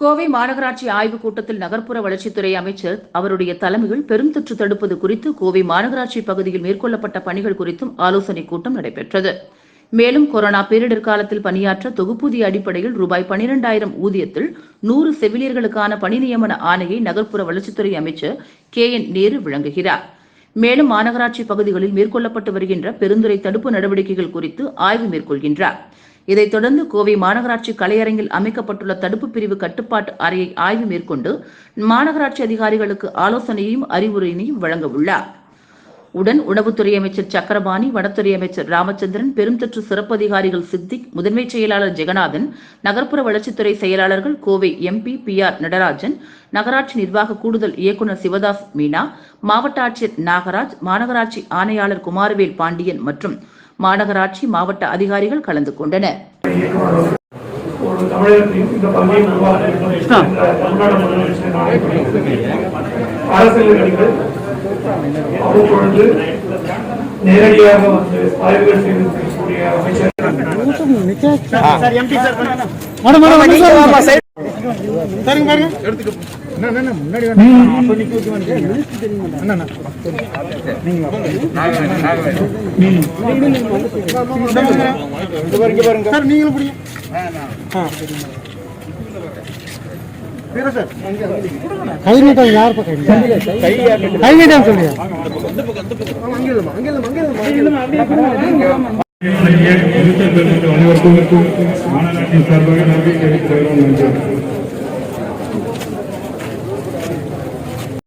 கோவை மாநகராட்சி ஆய்வுக் கூட்டத்தில் நகர்ப்புற வளர்ச்சித்துறை அமைச்சர் அவருடைய தலைமையில் பெரும் தொற்று தடுப்பது குறித்து கோவை மாநகராட்சி பகுதியில் மேற்கொள்ளப்பட்ட பணிகள் குறித்தும் ஆலோசனைக் கூட்டம் நடைபெற்றது. மேலும் கொரோனா பேரிடர் காலத்தில் பணியாற்ற தொகுப்பூதிய அடிப்படையில் ரூபாய் பனிரெண்டாயிரம் ஊதியத்தில் நூறு செவிலியர்களுக்கான பணி நியமன ஆணையை நகர்ப்புற வளர்ச்சித்துறை அமைச்சர் கே என் நேரு விளங்குகிறார் மேலும் மாநகராட்சி பகுதிகளில் மேற்கொள்ளப்பட்டு வருகின்ற பெருந்துறை தடுப்பு நடவடிக்கைகள் குறித்து ஆய்வு மேற்கொள்கின்றார். இதைத் தொடர்ந்து கோவை மாநகராட்சி கலையரங்கில் அமைக்கப்பட்டுள்ள தடுப்பு பிரிவு கட்டுப்பாட்டு அறையை ஆய்வு மேற்கொண்டு மாநகராட்சி அதிகாரிகளுக்கு ஆலோசனையையும் அறிவுரையினையும் வழங்க உள்ளார். உடன் உணவுத்துறை அமைச்சர் சக்கரபாணி வனத்துறை அமைச்சர் ராமச்சந்திரன் பெருந்தொற்று சிறப்பு அதிகாரிகள் சித்திக் முதன்மைச் செயலாளர் ஜெகநாதன் நகர்ப்புற வளர்ச்சித்துறை செயலாளர்கள் Kovai MP P R Natarajan நகராட்சி நிர்வாக கூடுதல் இயக்குநர் சிவதாஸ் மீனா மாவட்ட ஆட்சியர் நாகராஜ் மாநகராட்சி ஆணையாளர் குமாரவேல் பாண்டியன் மற்றும் மாநகராட்சி மாவட்ட அதிகாரிகள் கலந்து கொண்டனர். நேரடியாக வந்து ஆய்வுகள் அமைச்சர் சரிங்க பாருங்க. அண்ணா, முன்னாடி பாருங்க, சார் நீங்களும் பிடிங்க கை நீட்டம் யார் பக்கம் கை நீட்டம் சொல்லுங்க அனைவருக்கும் மாநகராட்சி சார்பாக நன்றி தெரிவித்து